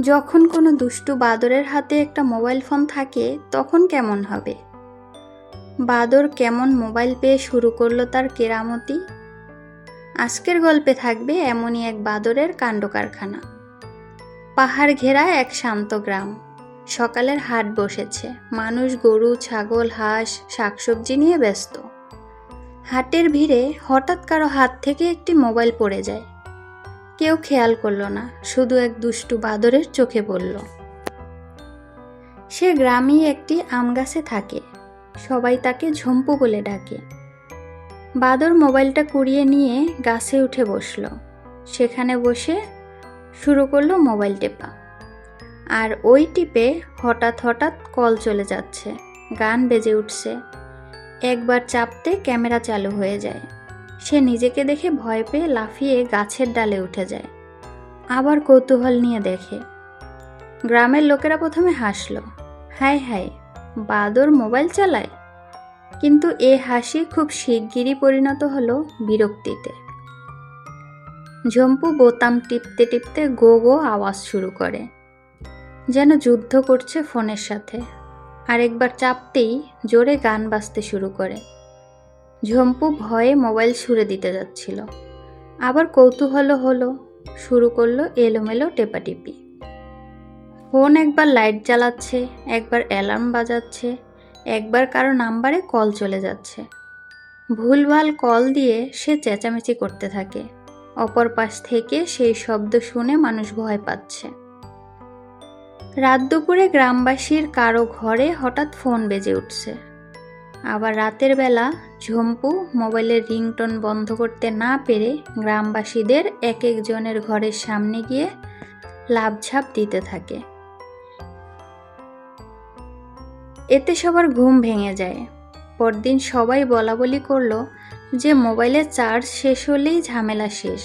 যখন কোনো দুষ্টু বাদরের হাতে একটা মোবাইল ফোন থাকে, তখন কেমন হবে? বাদর কেমন মোবাইল পেয়ে শুরু করল তার কেরামতি? আজকের গল্পে থাকবে এমনই এক বাদরের কাণ্ড কারখানা পাহাড় ঘেরা এক শান্ত গ্রাম। সকালের হাট বসেছে। মানুষ গরু, ছাগল, হাঁস, শাকসবজি নিয়ে ব্যস্ত। হাটের ভিড়ে হঠাৎ কারও হাত থেকে একটি মোবাইল পড়ে যায়। কেউ খেয়াল করল না, শুধু এক দুষ্টু বাদরের চোখে পড়ল। সে গ্রামেই একটি আম গাছে থাকে, সবাই তাকে ঝম্পু বলে ডাকে। বাদর মোবাইলটা কুড়িয়ে নিয়ে গাছে উঠে বসল, সেখানে বসে শুরু করল মোবাইল টেপা। আর ওই টিপে হঠাৎ হঠাৎ কল চলে যাচ্ছে, গান বেজে উঠছে, একবার চাপতে ক্যামেরা চালু হয়ে যায়। সে নিজেকে দেখে ভয় পেয়ে লাফিয়ে গাছের ডালে উঠে যায়। আবার কৌতূহল নিয়ে দেখে। গ্রামের লোকেরা প্রথমে হাসলো। হায় হায়, বাদর মোবাইল চালায়? কিন্তু এ হাসি খুব শিগগিরই পরিণত হলো বিরক্তিতে। ঝম্পু বোতাম টিপতে টিপতে গো গো আওয়াজ শুরু করে। যেন যুদ্ধ করছে ফোনের সাথে। আরেকবার চাপতেই জোরে গান বাজতে শুরু করে। ঝম্পু ভয়ে মোবাইল ছুঁড়ে দিতে যাচ্ছিল। আবার কৌতূহল হলো, শুরু করল এলোমেলো টেপাটিপি। ফোন একবার লাইট জ্বালাচ্ছে, একবার অ্যালার্ম বাজাচ্ছে, একবার কারও নাম্বারে কল চলে যাচ্ছে। ভুলভাল কল দিয়ে সে চেঁচামেচি করতে থাকে। অপর পাশ থেকে সেই শব্দ শুনে মানুষ ভয় পাচ্ছে। রাত দুপুরে গ্রামবাসীর কারও ঘরে হঠাৎ ফোন বেজে উঠছে। আবার রাতের বেলা ঝম্পু মোবাইলের রিংটোন বন্ধ করতে না পেরে গ্রামবাসীদের এক একজনের ঘরের সামনে গিয়ে লাভঝাপ দিতে থাকে। এতে সবার ঘুম ভেঙে যায়। পরদিন সবাই বলা বলি করল যে মোবাইলের চার্জ শেষ হলেই ঝামেলা শেষ।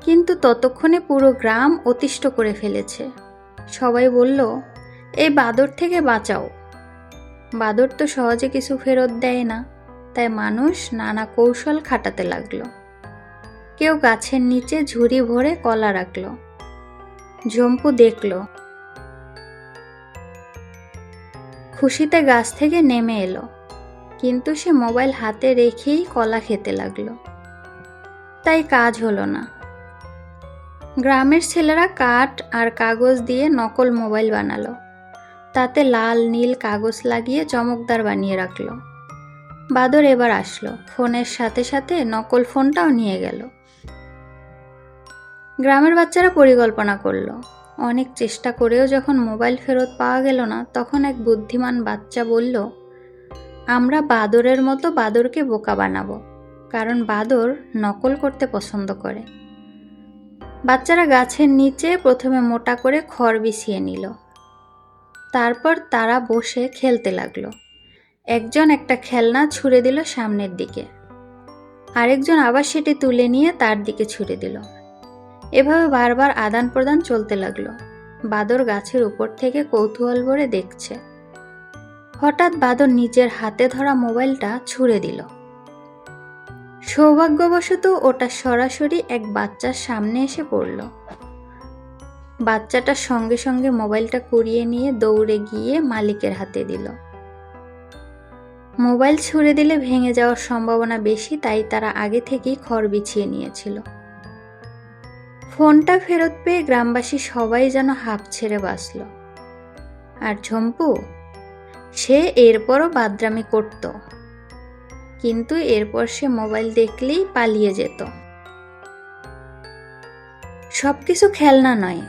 কিন্তু ততক্ষণে পুরো গ্রাম অতিষ্ঠ করে ফেলেছে। সবাই বলল, এই বাদর থেকে বাঁচাও। বাদর তো সহজে কিছু ফেরত দেয় না, তাই মানুষ নানা কৌশল খাটাতে লাগল। কেউ গাছের নিচে ঝুড়ি ভরে কলা রাখল। ঝম্পু দেখল। খুশিতে গাছ থেকে নেমে এলো, কিন্তু সে মোবাইল হাতে রেখেই কলা খেতে লাগল। তাই কাজ হলো না। গ্রামের ছেলেরা কাঠ আর কাগজ দিয়ে নকল মোবাইল বানালো। তাতে লাল, নীল কাগজ লাগিয়ে চমকদার বানিয়ে রাখল। বাদর এবার আসলো। ফোনের সাথে সাথে নকল ফোনটাও নিয়ে গেল। গ্রামের বাচ্চারা পরিকল্পনা করল। অনেক চেষ্টা করেও যখন মোবাইল ফেরত পাওয়া গেল না, তখন এক বুদ্ধিমান বাচ্চা বলল, আমরা বাদরের মতো বাদরকে বোকা বানাবো, কারণ বাদর নকল করতে পছন্দ করে। বাচ্চারা গাছের নিচে প্রথমে মোটা করে খড় বিছিয়ে নিল। তারপর তারা বসে খেলতে লাগল। একজন একটা খেলনা ছুঁড়ে দিল সামনের দিকে। আরেকজন আবার সেটি তুলে নিয়ে তার দিকে ছুঁড়ে দিল। এভাবে বারবার আদান প্রদান চলতে লাগল। বাদর গাছের উপর থেকে কৌতূহল ভরে দেখছে। হঠাৎ বাদর নিজের হাতে ধরা মোবাইলটা ছুঁড়ে দিল। সৌভাগ্যবশত ওটা সরাসরি এক বাচ্চার সামনে এসে পড়ল। বাচ্চাটার সঙ্গে সঙ্গে মোবাইলটা কুড়িয়ে নিয়ে দৌড়ে গিয়ে মালিকের হাতে দিল। মোবাইল ছুঁড়ে দিলে ভেঙে যাওয়ার সম্ভাবনা বেশি, তাই তারা আগে থেকেই খড় বিছিয়ে নিয়েছিল। ফোনটা ফেরত পেয়ে গ্রামবাসী সবাই যেন হাঁপ ছেড়ে বাঁচল। আর ঝম্পু, সে এরপরও বাদরামি করত। কিন্তু এরপর সে মোবাইল দেখলেই পালিয়ে যেত। সব কিছু খেলনা নয়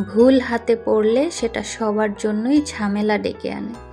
ভুল হাতে পড়লে সেটা সবার জন্যই ঝামেলা ডেকে আনে।